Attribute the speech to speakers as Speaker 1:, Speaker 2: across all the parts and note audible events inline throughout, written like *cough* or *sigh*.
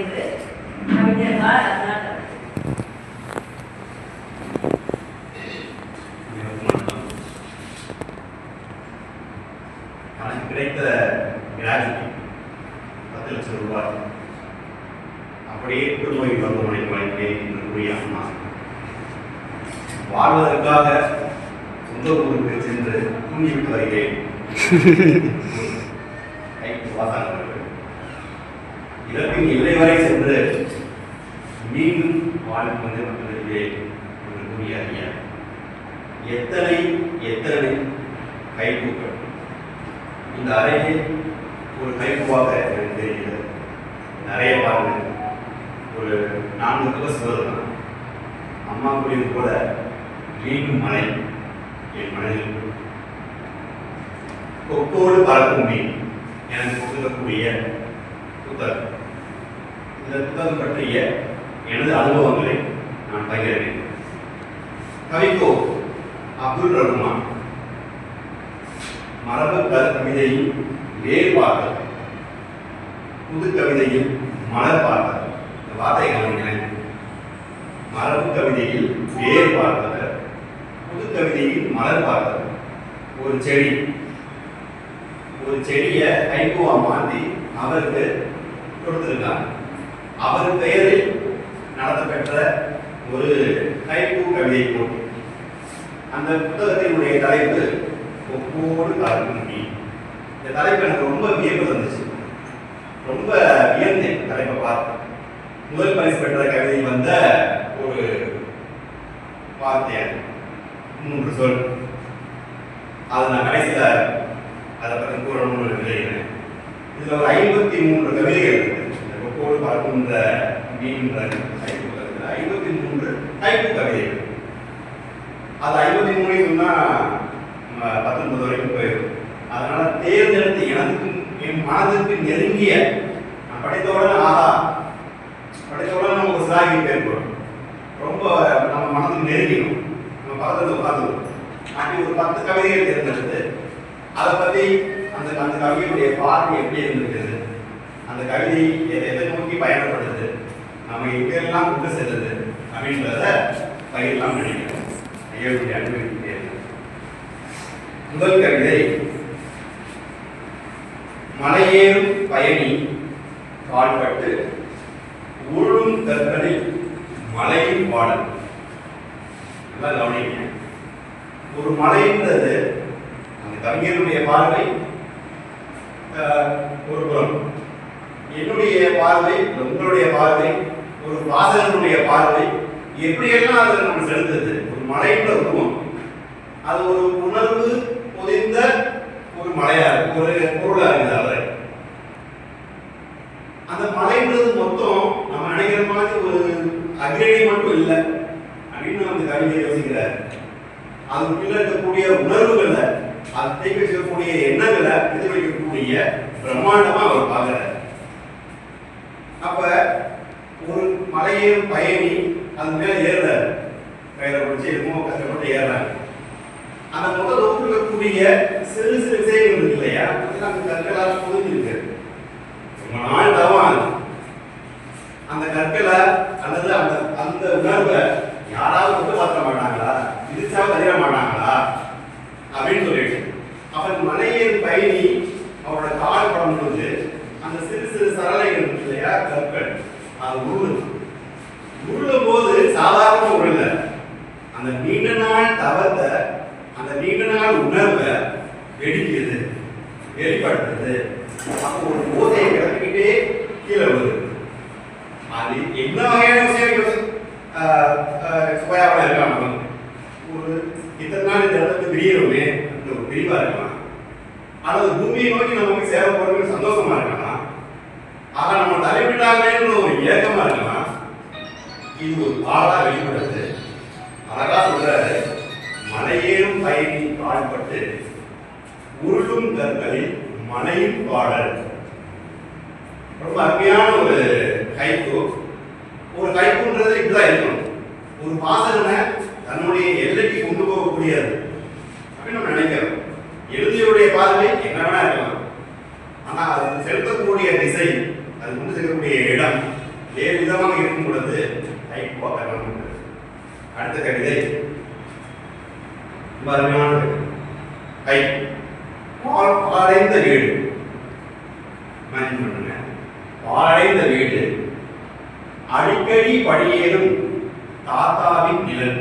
Speaker 1: என்று கவிஞர்களால் அதனால்
Speaker 2: எனக்கு கிடைத்த கிராஜுட்டி பத்து லட்சம் ரூபாய். அப்படியே புற்றுநோய் மருத்துவமனைக்கு வழங்கினேன் என்று கூறிய அம்மா வாழ்வதற்காக சொந்த ஊருக்கு சென்று தூங்கிவிட்டு வருகிறேன் *laughs* கைக்கு வாசானவர்கள். இறப்பின் எல்லை வரை சென்று மீண்டும் வாழ்வு வந்து வந்திருக்கிறேன் என்று கூறிய ஐயா எத்தனை எத்தனை கைப்பூக்கள்? இந்த அறையில் ஒரு கைப்பூவாக எனக்கு தெரிகிறது. நிறைய பாருங்கள். ஒரு நான்கு திவசம் வருதான் அம்மா கூறியது போல மீண்டும் மழை என் மனதில் கொக்கோடு பறக்கும் மீன் எனக்கு கொடுக்கக்கூடிய புத்தகம். இந்த புத்தகம் பற்றிய எனது அனுபவங்களை நான் பகிர்கிறேன் கவிக்கோ அப்துல் ரஹ்மான். மரபு கவிதையில் வேர் புது கவிதையில் மலர் பார்த்தல் இந்த வார்த்தை கவனிக்கிறேன். மரபு கவிதையில் வேர் பார்த்தல் புது கவிதையில் மலர் ஒரு செடி. ஒரு செடியை கைகோவா மாற்றி அவருக்கு கொடுத்துருக்காங்க. அவர் பெயரில் நடத்தப்பெற்ற ஒரு கைகூ கவிதை போட்டி அந்த புத்தகத்தினுடைய தலைப்பு ஒவ்வொரு காலமும் இந்த தலைப்பு எனக்கு ரொம்ப வியப்பு தந்துச்சு. ரொம்ப வியந்தேன் தலைப்பை பார்த்து. முதல் பரிசு பெற்ற கவிதை வந்த ஒரு வார்த்தையார் மூன்று சொல். அது நான் கடைசியில் அதை பற்றி கூறணும்னு விளையினேன் இதில் ஒரு ஐம்பத்தி மூன்று கவிதைகள் இருக்குது இந்த ஒவ்வொரு பார்க்கின்ற மீன்ற ஐப்பு ஐம்பத்தி மூன்று ஐப்பு கவிதைகள். அது ஐம்பத்தி மூணு சொன்னா நம்ம பத்தொன்பது வரைக்கும் போயிடும். அதனால தேர்ந்தெடுத்து எனக்கு என் மனதுக்கு நெருங்கிய நான் படைத்தவுடன் ஆகா படைத்தவுடன் நம்ம ஒரு நமக்கு சிலாகி ஏற்படும் ரொம்ப நம்ம மனதுக்கு நெருங்கிடும். நம்ம பக்கத்தில் உட்காந்துருவோம். அப்படி ஒரு பத்து கவிதைகள் தேர்ந்தெடுத்து அதை பற்றி அந்த அந்த கவிதையுடைய பார்வை எப்படி இருந்திருக்குது? அந்த கவிதை எதை எதை நோக்கி பயணப்படுது நம்ம எங்கெல்லாம் கொண்டு செல்லுது? அப்படின்றத பயிரெல்லாம் நினைக்கிறோம். எழுதி அனுபவிக்கிறேன் முதல் கவிதை மலையேறும் பயணி கால்பட்டு உருளும் கற்களில் மலையின் பாடல். நல்லா கவனிங்க. ஒரு மலைன்றது அந்த கவிஞருடைய பார்வை ஒரு புறம். என்னுடைய பார்வை உங்களுடைய பார்வை ஒரு வாசகனுடைய பார்வை எப்படியெல்லாம் அதில் நம்ம செலுத்துது மலைன்ற உருவம். அது ஒரு உணர்வு பொதிந்த ஒரு மலையா இருக்கு ஒரு பொருளா இருக்குது அவர் அந்த மலைன்றது மொத்தம் நம்ம நினைக்கிற மாதிரி ஒரு அக்ரேடி மட்டும் இல்லை. அப்படின்னு அந்த கவிஞர் யோசிக்கிறார். அதுக்குள்ள இருக்கக்கூடிய உணர்வுகளை அதை வச்சிருக்கக்கூடிய எண்ணங்களை எதிர்வைக்கக்கூடிய பிரம்மாண்டமா அவர் பார்க்கிறார் அப்ப ஒரு மலையேறும் பயணி அது மேல ஏறுறாரு கயிறை பிடிச்சி என்னமோ கஷ்டப்பட்டு ஏறுறாங்க அந்த முதல் தொகுப்பு இருக்கக்கூடிய சிறு சிறு விஷயங்கள் இருக்கு இல்லையா அதெல்லாம் அந்த கற்களால் புரிஞ்சிருக்கு ரொம்ப நாள் தவம் அது. அந்த கற்களை அல்லது அந்த அந்த உணர்வை பார்க்க மாட்டாங்களா இடிச்சாவது அறிய மாட்டாங்களா அப்படின்னு சொல்லிட்டு. அவன் மனைவியின் பயணி அவரோட கால் படும்போது அந்த சிறு சிறு சரளைகள் இருக்கு இல்லையா? கற்கள். அது உருளுது. உருளும் போது சாதாரண உருள. அந்த நீண்ட நாள் தவத்தை அந்த நீண்ட நாள் உணர்வை வெடிக்கிறது வெளிப்படுத்துறது அப்போ ஒரு போதையை கிளப்பிக்கிட்டே கீழே வருது அது என்ன வகையான விஷயம் சுவையாக இருக்கலாம் ஒரு இத்தனை நாள் இந்த இடத்துக்கு பிரியணுமே அந்த ஒரு பிரிவாக இருக்கலாம். அல்லது பூமியை நோக்கி நமக்கு சேர போறதுக்கு சந்தோஷமா இருக்கலாம். ஆனால் நம்ம தலைவிடாமேன்னு ஒரு ஏக்கமா இருக்கலாம். இது ஒரு பாடாக வெளிப்படுது. அழகா சொல்றாரு மலையேறும் பயணி பாடுபட்டு உருளும் கற்களில் மனையும் பாடல். ரொம்ப அருமையான ஒரு கைப்பு ஒரு கைப்புன்றது இப்படிதான் இருக்கணும் ஒரு பாசகனை தன்னுடைய எல்லைக்கு கொண்டு போக முடியாது. அப்படின்னு நம்ம நினைக்கிறோம். எழுதியுடைய பார்வை என்ன வேணா இருக்கலாம். ஆனா அது செலுத்தக்கூடிய திசை அது கொண்டு செல்லக்கூடிய இடம் வேறு விதமாக இருக்கும் பொழுது தைக்குவா கர்மம் அடுத்த கவிதை. அருமையான கவிதை. கை பால் பாலைந்த வீடு. மேனேஜ் பண்ணுங்க பாலைந்த வீடு. அடிக்கடி படியேறும் தாத்தாவின் நிழல்.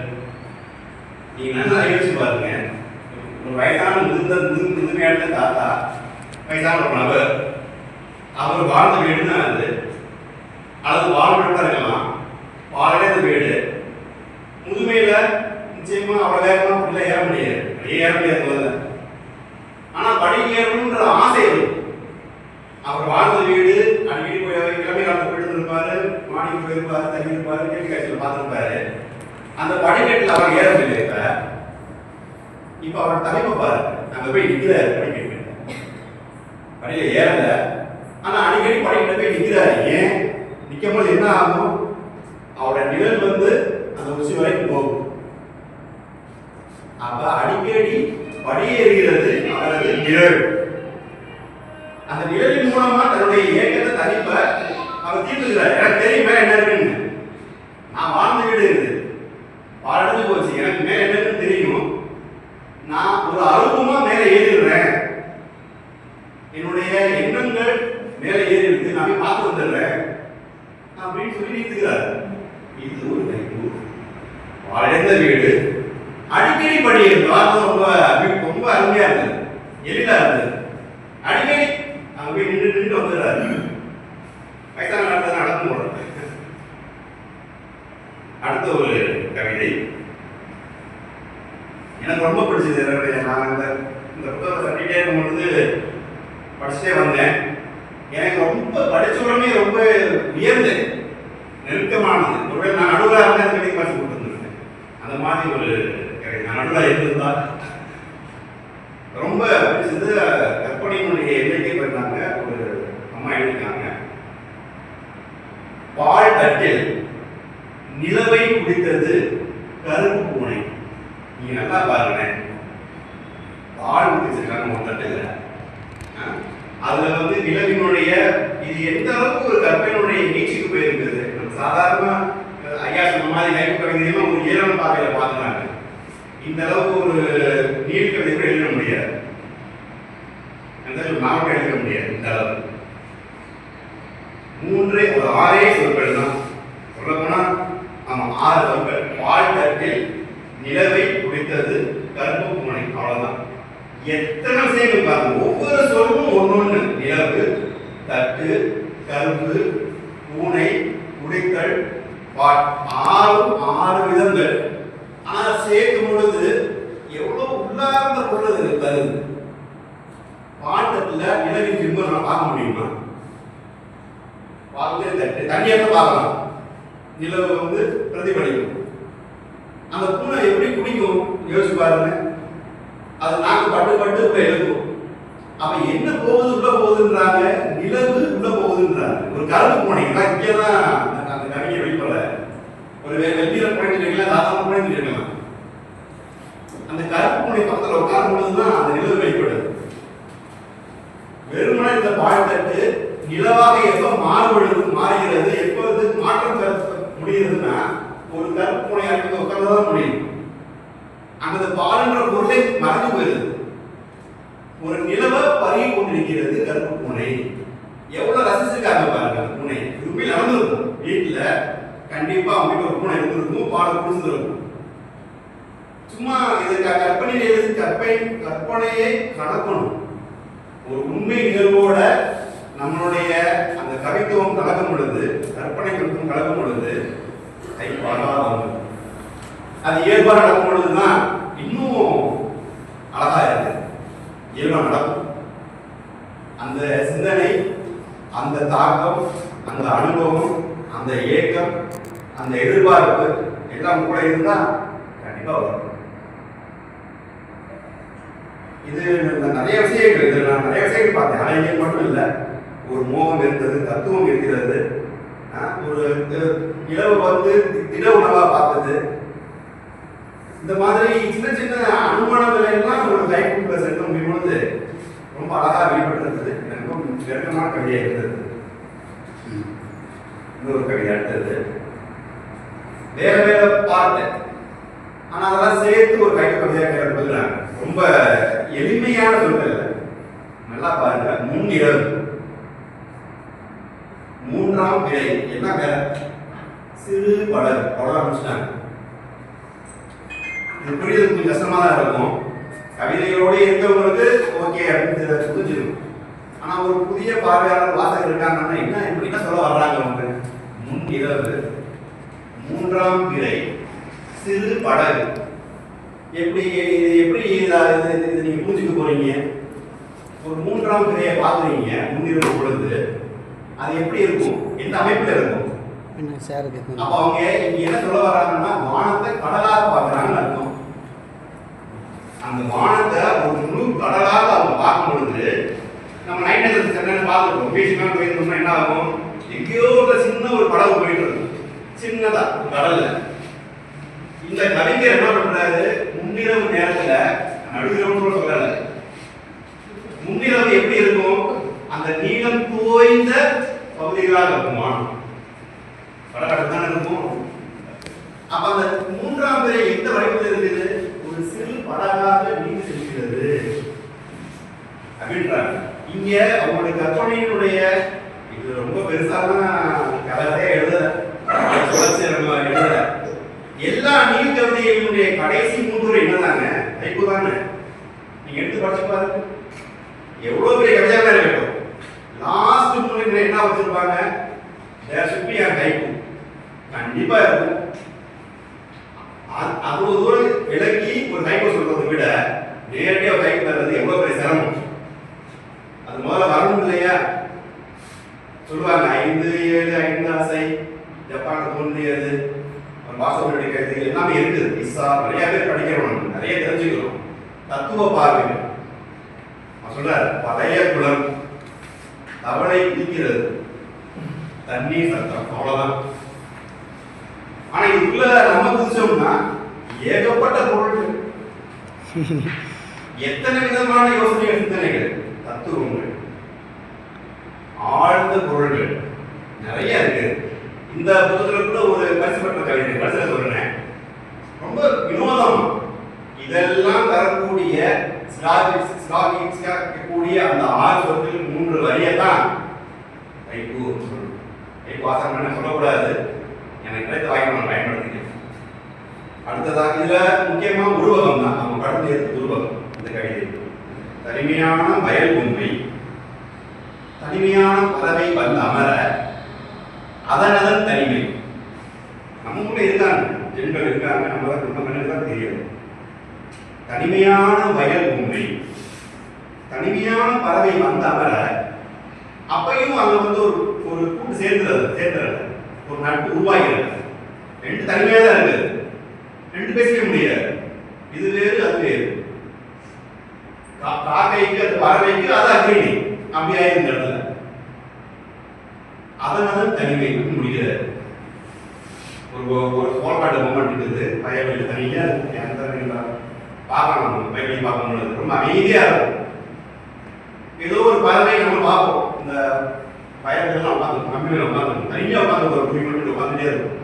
Speaker 2: நீங்க நல்லா யோசிச்சு பாருங்க. ஒரு வயசான முதிர்ந்த முது முதுமையான தாத்தா வயசான ஒரு நபர். அவர் வாழ்ந்த வீடு தான் அது. அல்லது வாழ்விடத்தா இருக்கலாம். பாலைந்த வீடு. முதுமையில நிச்சயமா அவ்வளவு வேகமா உள்ள ஏற முடியாது. அப்படியே ஏற முடியாது முதல்ல. ஆனா படி ஏறணும்ன்ற ஆசை அவர் வாழ்ந்த வீடு அடிக்கடி போய் கிளம்பி காலத்து போயிட்டு இருப்பாரு மாடிக்கு போயிருப்பாரு தங்கி இருப்பாரு கேள்வி காட்சியில் பார்த்துருப்பாரு. அந்த படிக்கட்டில் அவர் ஏற முடியல இப்ப. இப்ப அவர் தலைமை பாரு. அங்க போய் நிற்கிறாரு படிக்கட்டு படியில ஏறல. ஆனா அடிக்கடி படிக்கட்ட போய் நிற்கிறாரு ஏன்? நிற்கும் போது என்ன ஆகும்? அவரோட நிழல் வந்து அந்த உச்சி வரைக்கும் போகும். அப்ப அடிக்கடி படியேறுகிறது அவரது நிழல். அந்த நிழலின் மூலமா தன்னுடைய இயக்கத்தை தனிப்ப அவர் தீர்த்துக்கிறார் எனக்கு தெரியும் என்ன இருக்குன்னு. நான் வாழ்ந்த வீடு இருக்குது வாழ்ந்து போச்சு. எனக்கு மேல என்னன்னு தெரியும். நான் ஒரு அருவமா மேல ஏறிடுறேன். என்னுடைய எண்ணங்கள் மேல ஏறி இருக்கு நான் போய் பார்த்து வந்துடுறேன். அப்படின்னு சொல்லி நிறுத்துக்கிறார் இது ஒரு கைப்பு வாழ்ந்த வீடு. அடிக்கடி படி. வார்த்தை ரொம்ப ரொம்ப அருமையா இருந்தது எளிதா இருந்தது அடிக்கடி அங்க போய் நின்று நின்று வந்துடுறாரு வயசான காலத்துல நடந்து போடுறது அடுத்த ஒரு கவிதை எனக்கு ரொம்ப பிடிச்சது என்ன நான் இந்த இந்த புத்தகத்தை கட்டிகிட்டே இருக்கும் பொழுது படிச்சுட்டே வந்தேன் எனக்கு ரொம்ப படிச்ச உடனே ரொம்ப உயர்ந்து நெருக்கமானது ஒருவேளை நான் நடுவராக இருந்தால் இந்த படிச்சு கொடுத்துருந்தேன் அந்த மாதிரி ஒரு கதை நான் நடுவராக இருந்திருந்தா ரொம்ப பிடிச்சது கற்பனையினுடைய எண்ணிக்கை போயிருந்தாங்க ஒரு அம்மா எழுதியிருக்காங்க பால் தட்டில் நிலவை குடித்தது கருப்பு பூனை. நீங்க நல்லா பாருங்க பால் குடிச்சிருக்காங்க ஒரு தட்டுல. அதுல வந்து நிலவினுடைய இது எந்த அளவுக்கு ஒரு கற்பினுடைய நீச்சுக்கு போயிருக்குது நம்ம சாதாரண ஐயா சொன்ன மாதிரி கைப்பு கவிதையெல்லாம் ஒரு ஈரம் பார்வையில பார்க்கலாங்க இந்த அளவுக்கு ஒரு நீர் கவிதை கூட எழுத முடியாது. அந்த நாவல் எழுத முடியாது. இந்த அளவுக்கு. மூன்றே ஒரு ஆறே சொற்கள் தான் சொல்ல போனா ஆமா ஆறு சொற்கள் பால் தட்டில் நிலவை குடித்தது கருப்பு பூனை அவ்வளவுதான் எத்தனை விஷயங்கள் பாருங்க ஒவ்வொரு சொல்லும் ஒன்னொன்னு நிலவு தட்டு கருப்பு பூனை குடித்தல் பால் ஆறு ஆறு விதங்கள். ஆனா சேர்க்கும் பொழுது எவ்வளவு உள்ளார்ந்த பொருள் அது தருது பாட்டத்துல நிலவின் பிம்பம் நான் பார்க்க முடியுமா? பார்த்து தட்டு பார்க்கலாம். நிலவு வந்து பிரதிபலிக்கும். அந்த பூனை எப்படி குடிக்கும்? யோசிச்சு பாருங்க. அது நாக்கு பட்டு பட்டு உள்ள எழுதும் அப்ப என்ன போகுது உள்ள போகுதுன்றாங்க? நிலவு உள்ள போகுதுன்றாங்க. ஒரு கருப்பு பூனை. நான் இங்கதான் அந்த- அந்த கவிஞர் ஒரு வே- வெள்ளீர பூனை இருக்கலாம் சாதாரண அந்த கருப்பு பூனை பக்கத்துல உட்காரும் தான் அந்த நிலவு வெளிப்படுது வெறுமனே இந்த பாழ்த்தட்டு நிலவாக எப்போ மாறுபடுது மாறுகிறது. எப்போ இது மாற்றம் தர முடியுதுன்னா ஒரு கருப்பு பூனை இருக்கிறது உட்கார்ந்துதான் முடியும். அந்த பாலுன்ற பொருளை மறந்து போயிருது. ஒரு நிலவை பருகி கொண்டிருக்கிறது கருப்பு பூனை எவ்வளவு ரசிச்சிருக்காங்க பாருங்க பூனை உண்மையில் நடந்திருக்கும். வீட்டுல கண்டிப்பா அவங்க வீட்டுல ஒரு பூனை இருந்திருக்கும் பாட புரிஞ்சிருக்கும் சும்மா இது கற்பனையில் எழுதி கற்பனை கற்பனையை கலக்கணும். ஒரு உண்மை நிகழ்வோட நம்மளுடைய அந்த கவித்துவம் கலக்கும் பொழுது கற்பனை கவித்துவம் கலக்கும் பொழுது கை பாடாதவங்க அது இயல்பா நடக்கும் பொழுதுதான் இன்னும் அழகா இருக்கு. இயல்பா நடக்கும். அந்த சிந்தனை அந்த தாக்கம் அந்த அனுபவம் அந்த ஏக்கம் அந்த எதிர்பார்ப்பு எல்லாம் கூட இருந்தா கண்டிப்பா வரும். இது நிறைய விஷயங்கள் இது நான் நிறைய விஷயங்கள் பார்த்தேன். அழகியல் மட்டும் இல்லை. ஒரு மோகம் இருந்தது தத்துவம் இருக்கிறது. ஒரு நிலவு வந்து திட உணவா பார்த்தது. இந்த மாதிரி சின்ன சின்ன அனுமானங்கள் எல்லாம் ஒரு கைக்குள்ள செலுத்த முடியும் பொழுது ரொம்ப அழகா வெளிப்பட்டிருந்தது. எனக்கு ரொம்ப நெருக்கமான கவிதையாக இருந்தது. இன்னொரு கவிதை அடுத்தது. வேற வேற பார்த்தேன். ஆனா அதெல்லாம் சேர்த்து ஒரு கைது கவிதையாக கேட்பது ரொம்ப எளிமையான சொல்ல நல்லா பாருங்க. முன் இரவு மூன்றாம் பிழை. என்ன வேற? சிறு படர் அவ்வளோ ஆரம்பிச்சிட்டாங்க. இது புரியுது. கொஞ்சம் கஷ்டமா தான் இருக்கும். கவிதைகளோட இருக்கவங்களுக்கு ஓகே அப்படின்னு புரிஞ்சிடும் ஆனா ஒரு புதிய பார்வையாளர் வாசகர் இருக்காங்கன்னா என்ன என்ன சொல்ல வர்றாங்க அவங்க முன் இரவு மூன்றாம் பிறை சிறு படகு. எப்படி இது எப்படி இத- இது இது நீங்க புரிஞ்சுக்க போறீங்க. ஒரு மூன்றாம் பிறையை பார்க்குறீங்க முன்னிரவு பொழுது. அது எப்படி இருக்கும்? எந்த அமைப்புல இருக்கும்? அப்ப அவங்க இங்க என்ன சொல்ல வர்றாங்கன்னா வானத்தை கடலாக பார்க்கறாங்கன்னு அர்த்தம். அந்த வானத்தை ஒரு முழு கடலாக அவங்க பார்க்கும் பொழுது நம்ம நைட் சென்னைன்னு பார்த்துருக்கோம் பீச்சுலாம் போயிருந்தோம்னா என்ன ஆகும்? எங்கேயோ ஒரு சின்ன ஒரு படகு போயிட்டு இருக்கும். சின்னதா கடல்ல. இந்த கவிஞர் என்ன பண்றாரு? முன்னிரவு நேரத்துல நடுவிரவு கூட சொல்லல. முன்னிரவு எப்படி இருக்கும்? அந்த நீளம் தோய்ந்த பகுதிகளாக இருக்குமா? வானம் தானே இருக்கும். அப்ப அந்த மூன்றாம் பிறை எந்த வடிவத்தில் இருக்குது? ஒரு சிறு படகாக நீர் செல்கிறது அப்படின்றாங்க. இங்க அவங்களுடைய கற்பனையினுடைய இது ரொம்ப பெருசான கதையே எழுதல. எல்லா நீர் கவிதைகளுடைய கடைசி மூன்று என்னதாங்க? கைப்பு தானே நீங்க எடுத்து படிச்சு பாருங்க. எவ்வளவு பெரிய கவிதையாக இருக்கட்டும். லாஸ்ட் மூணு என்ன வச்சிருப்பாங்க? தேர் should be a கண்டிப்பா இருக்கும். அது- ஒரு தூரம் விலக்கி ஒரு கைப்பு சொல்றதை விட நேரடியா ஒரு கைப்பு தர்றது எவ்வளவு பெரிய சிரமம். அது முதல்ல வரணும் இல்லையா? சொல்லுவாங்க ஐந்து ஏழு ஐந்து ஆசை. தோன்றியது வாசவனுடைய கருத்துகள் எல்லாமே இருக்குது. இஸ்ஸா நிறைய பேர் படிக்கிறோம் நிறைய தெரிஞ்சுக்கிறோம். தத்துவ அவன் சொல்றார் பழைய குளம் தவளை குதிக்கிறது தண்ணீர் சத்தம் அவ்வளவுதான். ஆனா இதுக்குள்ள நம்ம குதிச்சோம்னா ஏகப்பட்ட பொருட்கள் *laughs* எத்தனை விதமான யோசனைகள் சிந்தனைகள் தத்துவங்கள். ஆழ்ந்த பொருள்கள். நிறைய இருக்கு. இந்த புத்தகத்தில் கூட ஒரு பரிசு பெற்ற கவிதை கடைசியில் சொல்றேன். ரொம்ப வினோதம். இதெல்லாம் தரக்கூடிய கூடிய அந்த ஆறு சொற்கள் மூன்று வரியை தான் கைப்பு கைப்பு வாசகம் பண்ண சொல்லக்கூடாது. எனக்கு கிடைத்த வாய்ப்பு நான் பயன்படுத்திக்கிறேன். அடுத்ததாக இதுல முக்கியமா உருவகம் தான். நம்ம கடந்து எடுத்த உருவகம். இந்த கவிதை. தனிமையான வயல் உண்மை. தனிமையான பறவை வந்து அமர அதன் தனிமை. நம்ம கூட இருந்தாங்க பெண்கள் இருக்காங்க நம்ம தான் நம்ம தான் தெரியும் தனிமையான வயல் உண்மை தனிமையான பறவை வந்த அமர அப்பையும் அங்க வந்து ஒரு ஒரு கூட்டு சேர்ந்துறது சேர்ந்துறது ஒரு நட்பு உருவாகிறது. ரெண்டு தனிமையா தான் இருக்குது. ரெண்டு பேசிக்க முடியாது. இது வேறு அது வேறு. காக்கைக்கு அது பறவைக்கு அது அக்னி. அப்படியா இடத்துல அதனால தனிமை வந்து முடிகிறது. ஒரு ஒரு சோழப்பாட்டு மொமெண்ட் இருக்குது. பயவில் தனியா எந்த பார்க்கலாம் நம்ம. பைபிள் பார்க்கும் ரொம்ப அமைதியா இருக்கும். ஏதோ ஒரு பறவை நம்ம பார்ப்போம். இந்த பயங்கள்லாம் உட்காந்து கம்மியில் உட்காந்து தனியாக உட்காந்து ஒரு குறி மட்டும் உட்காந்துட்டே இருக்கும்.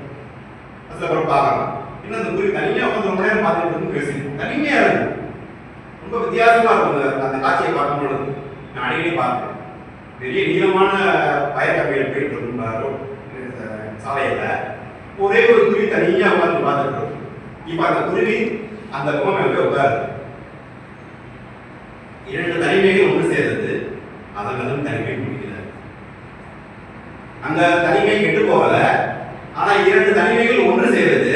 Speaker 2: அதில் அப்புறம் பார்க்கலாம். இன்னும் அந்த குருவி தனியாக உட்காந்து ரொம்ப நேரம் பார்த்துட்டு இருந்து பேசி தனிமையாக இருக்கும் ரொம்ப வித்தியாசமா இருக்கும் அந்த- காட்சியை பார்க்கும் பொழுது. நான் அடிக்கடி பார்ப்பேன். பெரிய நீளமான பயக்கவியல் போயிட்டு இருக்கும் சாலையில் ஒரே ஒரு குருவி தனியாக உட்காந்து பார்த்துட்டு இருக்கும் இப்ப அந்த குருவி அந்த பொம்மை போய் உட்காரு இரண்டு தனிமைகள் ஒன்று சேர்ந்தது. அதனாலும் தனிமை முடிக்கிறார் அந்த தனிமை கெட்டு போகல. ஆனால் இரண்டு தனிமைகள் ஒன்று சேருது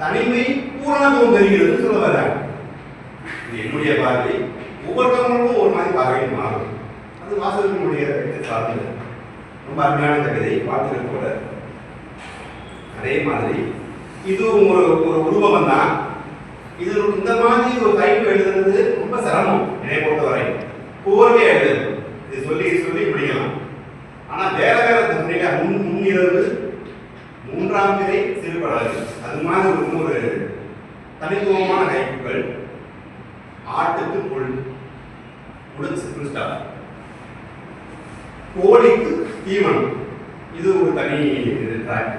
Speaker 2: தனிமை பூரணத்துவம் பெறுகிறது சொல்ல வர்றாங்க. இது என்னுடைய பார்வை. ஒவ்வொருத்தவங்களுக்கும் ஒரு மாதிரி பார்வை மாறும். இது வாசகத்தினுடைய கருத்து சார்ந்தது ரொம்ப அருமையான கவிதை பார்த்துட்டு போல. அதே மாதிரி இது ஒரு ஒரு உருவகம் தான் இது இந்த மாதிரி ஒரு டைப் எழுதுறது ரொம்ப சிரமம் என்னை பொறுத்தவரை. போர்வே எழுதுறது. இது சொல்லி சொல்லி முடிக்கலாம். ஆனால் வேற வேற தன்மையில முன் முன்னிரவு மூன்றாம் திரை சிறுபடாது அது மாதிரி ஒரு ஒரு தனித்துவமான டைப்புகள் ஆட்டுக்கு புல் முடிச்சு புல் கோழிக்கு தீவனம். இது ஒரு தனி ட்ராக்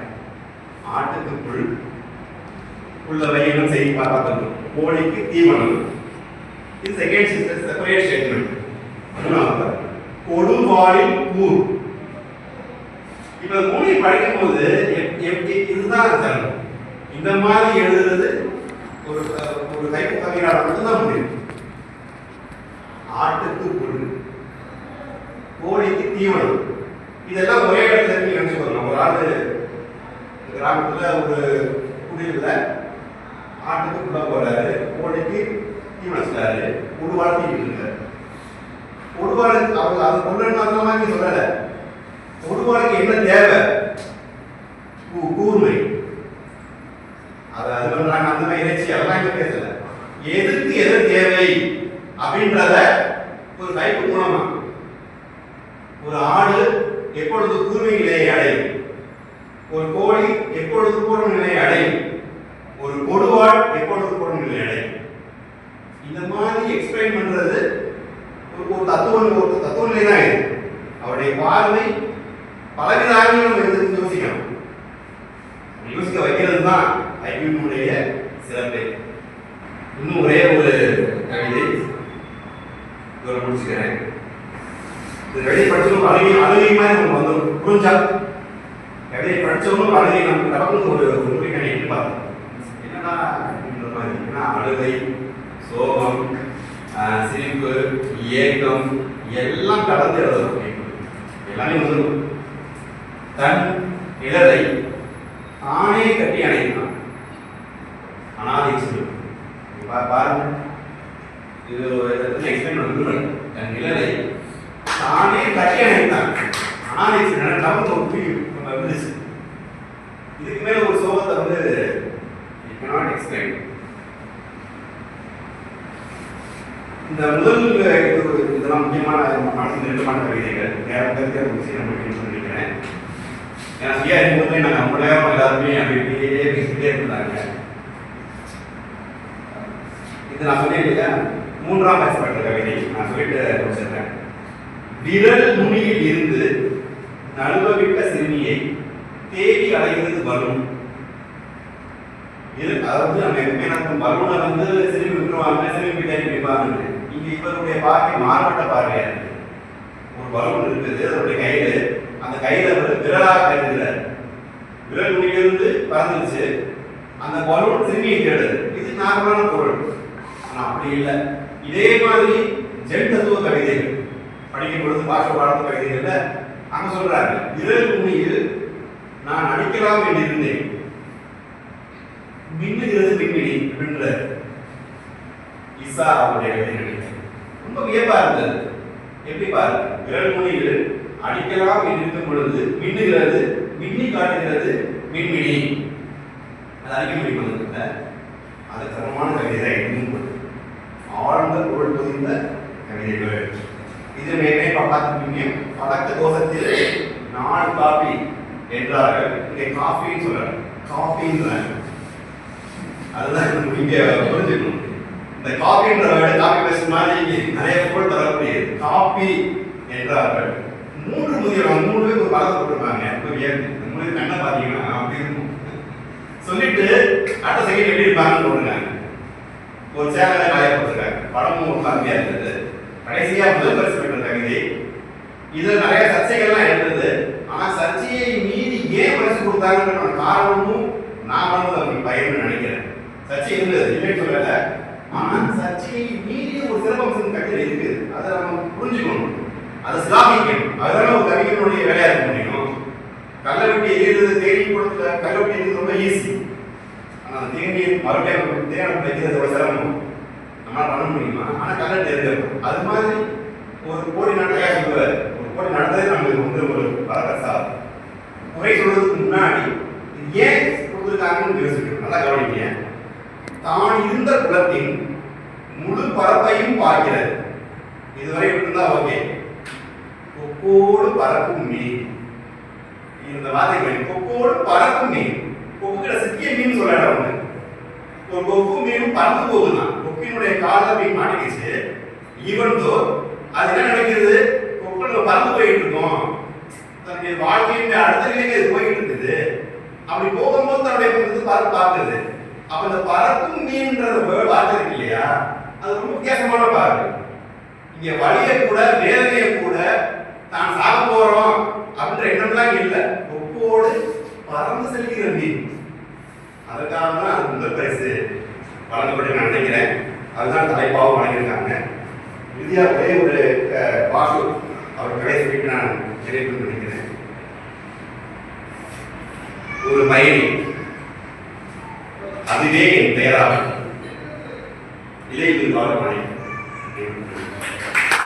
Speaker 2: ஆட்டுக்கு புல் புல்ல வையணும் செய்தி பார்த்துக்கணும் கோழிக்கு தீவனம். இது செகண்ட் சிஸ்டர் செப்பரேட் ஸ்டேட்மெண்ட் மூணாவது. கொடுவாளில் கூர் இப்ப மூணை படிக்கும்போது எப்- இதுதான் தரணும் இந்த மாதிரி எழுதுறது ஒரு ஒரு கைப்பு கவிஞரால் மட்டும்தான் முடியும். ஆட்டுக்கு பொருள் கோழிக்கு தீவனம் இதெல்லாம் ஒரே இடத்துல இருக்கு நினைச்சுக்கணும் ஒரு ஆளு கிராமத்துல ஒரு குடியில ஆட்டுக்கு புள்ள போறாரு. கோழிக்கு தீவனம் வச்சுட்டாரு. ஒரு வளர்த்திட்டு இருக்காரு ஒரு வாழ்க்கை அவங்க அது கொள்ளணும் அந்த மாதிரி சொல்லல. ஒரு வாழ்க்கை என்ன தேவை? கூ- கூர்மை. அது அது பண்றாங்க அந்த மாதிரி இறைச்சி அதெல்லாம் இங்க பேசல. எதுக்கு எது தேவை அப்படின்றத ஒரு கைப்பு மூலமா ஒரு ஆடு எப்பொழுது கூர்மை நிலையை அடையும்? ஒரு கோழி எப்பொழுது கூர்மை நிலையை அடையும்? ஒரு கொடுவாள் எப்பொழுது கூர்மை நிலையை அடையும்? இந்த மாதிரி எக்ஸ்பிளைன் பண்றது ஒரு தத்துவ ஒரு தத்துவ நிலை தான் இது. அவருடைய பார்வை பலவித ஆங்கிலம் நம்ம எடுத்து யோசிக்கணும். யோசிக்க வைக்கிறது தான் ஐபிஎம்னுடைய சிறப்பு. இன்னும் ஒரே ஒரு கவிதை இதோட முடிச்சுக்கிறேன் இது கவிதை படிச்சவங்க அழுகை அழுகை மாதிரி நமக்கு வந்துடும் புரிஞ்சா கவிதை படித்தவங்களும் அழுகை நமக்கு நடக்கும் ஒரு ஒரு நோய் எதிர்பார்க்கும் என்னடா அப்படின்ற மாதிரி ஏன்னா அழுகை சோகம் சிரிப்பு ஏக்கம் எல்லாம் கலந்து எழுதணும் எல்லாமே வந்துடும் தன் நிழலை தானே கட்டி அணைத்தான் அனாதை சிறு பாருங்க இது ஒரு எக்ஸ்பிளைன் பண்ணுறேன் தன் நிழலை தானே கட்டி அணைத்தான். ஆனால் சிறு நமக்கு ஒரு புரியும் நம்ம இருந்துச்சு இதுக்கு மேல ஒரு சோகத்தை வந்து நாட் எக்ஸ்பிளைன் இந்த முதல் இதெல்லாம் முக்கியமான மனசு நெருக்கமான கவிதைகள் நேரம் ஒரு விஷயம் முடிக்கணும்னு நினைக்கிறேன். ஏன்னா ஐயா இருக்கும்போது நாங்கள் ரொம்ப நேரம் எல்லாருமே அப்படியே இப்படியே பேசிக்கிட்டே இருந்தாங்க இது நான் சொல்லியிருக்கேன். இல்லையா மூன்றாம் வயசுப்பட்ட கவிதை. நான் சொல்லிட்டு முடிச்சிருக்கேன் விரல் நுனியில் இருந்து நழுவவிட்ட சிறுமியை தேடி அலைகிறது வருண். அதாவது நம்ம எப்பவுமே நம்ம பலூனை வந்து சிறுமி விட்டுருவாங்க சிறுமி தேடி பிடிப்பாங்க இங்க இவருடைய பார்வை மாறுபட்ட பார்வையா இருக்கு. ஒரு வருண் இருக்குது அதனுடைய கையில அந்த கையில ஒரு விரலா கருதுகிறார். விரல் நுனியிலிருந்து பறந்துருச்சு. அந்த வருண் சிறுமியை தேடுது. இது நார்மலான பொருள். ஆனா அப்படி இல்லை. இதே மாதிரி ஜென் தத்துவ கவிதைகள். படிக்கும் பொழுது பாஷ வாழ்த்து கவிதைகள்ல அங்க சொல்றாரு விரல் நுனியில் நான் அடிக்கலாம் என்று இருந்தேன் மின்னுகிறது மின்மினி அப்படின்ற இசா அவருடைய கவிதைகள் ரொம்ப வியப்பா இருந்தது. எப்படி பாரு விரல் நுனியில் அடிக்கலாம் என்று இருக்கும் பொழுது மின்னுகிறது மின்னி காட்டுகிறது மின்மினி. அது அறிக்கை முடியும் அது தரமான கவிதை ஆழ்ந்த பொருள் புரிந்த கவிதைகள் இது மேலே முடியும் பழக்க தோசத்தில் நாலு காபி என்றார்கள். இங்கே காஃபின்னு சொல்றாங்க. காஃபின்றாங்க அதுதான் நமக்கு இங்க புரிஞ்சுக்கணும். இந்த காபின்ற வேர்டு காபி பேஸ்ட் மாதிரி நிறைய பொருள் தரக்கூடியது காஃபி என்றார்கள். மூன்று முதியவங்க மூணு பேர் ஒரு பழக்கம் போட்டிருப்பாங்க ரொம்ப மூணு கண்ணை பார்த்தீங்கன்னா அப்படி இருக்கும். சொல்லிட்டு அடுத்த செகண்ட் எப்படி இருப்பாங்கன்னு போட்டுருக்காங்க ஒரு சேனலை நிறைய போட்டிருக்காங்க. படமும் ரொம்ப இருந்தது கடைசியா முதல் பரிசு கவிதை இதுல நிறைய சர்ச்சைகள்லாம் இருந்தது. ஆனா சர்ச்சையை மீறி ஏன் பரிசு கொடுத்தாங்கன்ற காரணமும் நான் வந்து அவங்களுக்கு பயன்னு நினைக்கிறேன். சர்ச்சை இருந்தது இல்லைன்னு சொல்லல. ஆனா சர்ச்சையை மீறி ஒரு சிறப்பம்சம் கவிதை இருக்கு. அதை நம்ம புரிஞ்சுக்கணும். அதை சிலாபிக்கணும். அதுதான் ஒரு கவிஞனுடைய வேலையா இருக்க முடியும். கள்ளவெட்டி வெட்டி தேடி கொடுத்த கள்ளவெட்டி வெட்டி ரொம்ப ஈஸி ஆனா தேடி மறுபடியும் தேனம் வைக்கிறது ஒரு சிரமம். நம்மளால பண்ண முடியுமா? ஆனா கல்லை தெரிஞ்சிருக்கும் அது மாதிரி ஒரு கோடி நாட்டையா சொல்லுவார். ஒரு கோடி நடந்தது நம்மளுக்கு வந்து ஒரு வரக்கசா குறை சொல்றதுக்கு முன்னாடி இது ஏன் கொடுத்துருக்காங்கன்னு யோசிக்கணும். நல்லா கவனிங்க. தான் இருந்த குலத்தின் முழு பரப்பையும் பார்க்கிறது. இதுவரை இருந்தா ஓகே. கொக்கோடு பறக்கும் மீன். இந்த வார்த்தைகள் கொக்கோடு பறக்கும் மீன். கொக்குகிற சிக்கிய மீன் சொல்லல ஒண்ணு ஒரு கொக்கு மீன் பறந்து போகுதுதான். கொக்கினுடைய கால மீன் மாட்டிக்கிச்சு. ஈவன் தோ அது என்ன நினைக்கிறது கொக்கு பறந்து போயிட்டு இருக்கோம். தன்னுடைய வாழ்க்கையின் அடுத்த நிலைக்கு அது போயிட்டு இருக்குது. அப்படி போகும்போது தன்னுடைய இது பார்த்து பார்க்குது. அப்ப இந்த பறக்கும் மீன்ன்ற வார்த்தை இருக்கு இல்லையா? அது ரொம்ப வித்தியாசமான பார்வை. இங்க வழியை கூட வேதனையை கூட தான் சாக போறோம் அப்படின்ற எண்ணம்லாம் இல்லை. கொக்கோடு பறந்து செல்கிற மீன். அதற்காக தான் அது முதல் பரிசு. வழங்கப்பட்டு நான் நினைக்கிறேன். அதுதான் தலைப்பாவும் வழங்கியிருக்காங்க. இறுதியா ஒரே ஒரு பாசு அவர் கடை சொல்லிட்டு நான் நிறைவு நினைக்கிறேன். ஒரு பயணி அதுவே என் பெயராகும். இதை இது கவனமானேன்